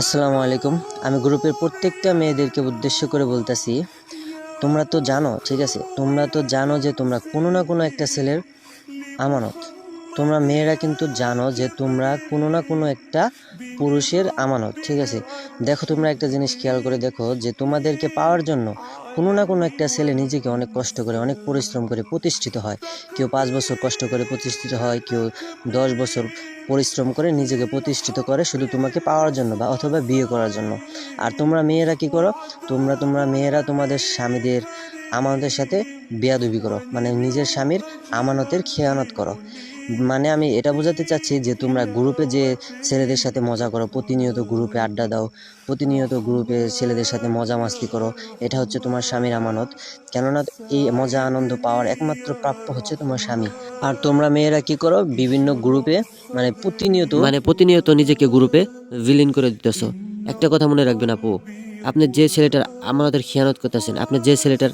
আসসালামু আলাইকুম। আমি গ্রুপের প্রত্যেকটা মেয়েদেরকে উদ্দেশ্য করে বলতেছি, তোমরা তো জানো, ঠিক আছে? তোমরা তো জানো যে তোমরা কোনো না কোনো একটা ছেলের আমানত। তোমরা মেয়েরা কিন্তু জানো যে তোমরা কোনো না কোনো একটা পুরুষের আমানত, ঠিক আছে? দেখো, তোমরা একটা জিনিস খেয়াল করে দেখো যে তোমাদেরকে পাওয়ার জন্য কোনো না কোনো একটা ছেলে নিজেকে অনেক কষ্ট করে, অনেক পরিশ্রম করে প্রতিষ্ঠিত হয়। কেউ পাঁচ বছর কষ্ট করে প্রতিষ্ঠিত হয়, কেউ দশ বছর পরিশ্রম করে নিজেকে প্রতিষ্ঠিত করে শুধু তোমাকে পাওয়ার জন্য বা অথবা বিয়ে করার জন্য। আর তোমরা মেয়েরা কি করো? তোমরা তোমরা মেয়েরা তোমাদের স্বামীদের আমানতের সাথে বেয়াদুবি করো। মানে নিজের স্বামীর আমানতের খেয়ানত করো। মানে আমি এটা বোঝাতে চাচ্ছি যে তোমরা গ্রুপে যে ছেলেদের সাথে মজা করো, প্রতিনিয়ত গ্রুপে আড্ডা দাও, প্রতিনিয়ত গ্রুপে ছেলেদের সাথে মজা মাস্তি করো, এটা হচ্ছে তোমার স্বামীর আমানত। কেননা এই মজা, আনন্দ পাওয়ার একমাত্র প্রাপ্য হচ্ছে তোমার স্বামী। আর তোমরা মেয়েরা কি করো? বিভিন্ন গ্রুপে মানে প্রতিনিয়ত মানে প্রতিনিয়ত নিজেকে গ্রুপে বিলীন করে দিতেছো। একটা কথা মনে রাখবেন আপু, আপনি যে ছেলেটার আমানতের খেয়ানত করতেছেন, আপনি যে ছেলেটার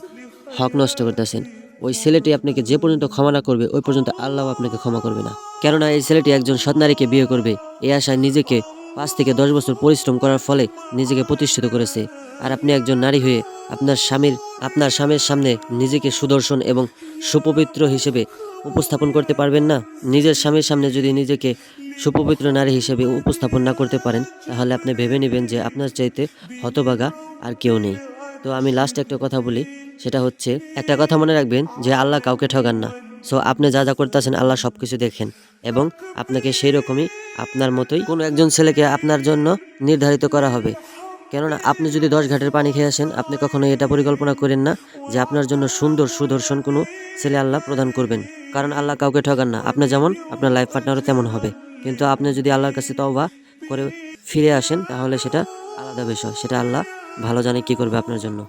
হক নষ্ট করতেছেন। ওই ছেলেটি আপনাকে যে পর্যন্ত ক্ষমা না করবে, ওই পর্যন্ত আল্লাহ আপনাকে ক্ষমা করবে না। কেননা এই ছেলেটি একজন সৎ নারীকে বিয়ে করবে, এই আশায় নিজেকে পাঁচ থেকে দশ বছর পরিশ্রম করার ফলে নিজেকে প্রতিষ্ঠিত করেছে। আর আপনি একজন নারী হয়ে আপনার স্বামীর আপনার স্বামীর সামনে নিজেকে সুদর্শন এবং সুপবিত্র হিসেবে উপস্থাপন করতে পারবেন না। নিজের স্বামীর সামনে যদি নিজেকে সুপবিত্র নারী হিসেবে উপস্থাপন না করতে পারেন, তাহলে আপনি ভেবে নেবেন যে আপনার চাইতে হতবাগা আর কেউ নেই। তো আমি লাস্ট একটা কথা বলি, সেটা হচ্ছে, একটা কথা মনে রাখবেন যে আল্লাহ কাউকে ঠগান না। সো আপনি যা যা করতেছেন, আল্লাহ সব কিছু দেখেন। এবং আপনাকে সেই রকমই আপনার মতোই কোনো একজন ছেলেকে আপনার জন্য নির্ধারিত করা হবে। কেননা, আপনি যদি দশ ঘাটের পানি খেয়ে আসেন, আপনি কখনো এটা পরিকল্পনা করেন না যে আপনার জন্য সুন্দর সুদর্শন কোনো ছেলে আল্লাহ প্রদান করবেন। কারণ আল্লাহ কাউকে ঠগান না। আপনি যেমন, আপনার লাইফ পার্টনারও তেমন হবে। কিন্তু আপনি যদি আল্লাহর কাছে তওবা করে ফিরে আসেন, তাহলে সেটা আলাদা বিষয়। সেটা আল্লাহ ভালো জানে কি করবে আপনার জন্য।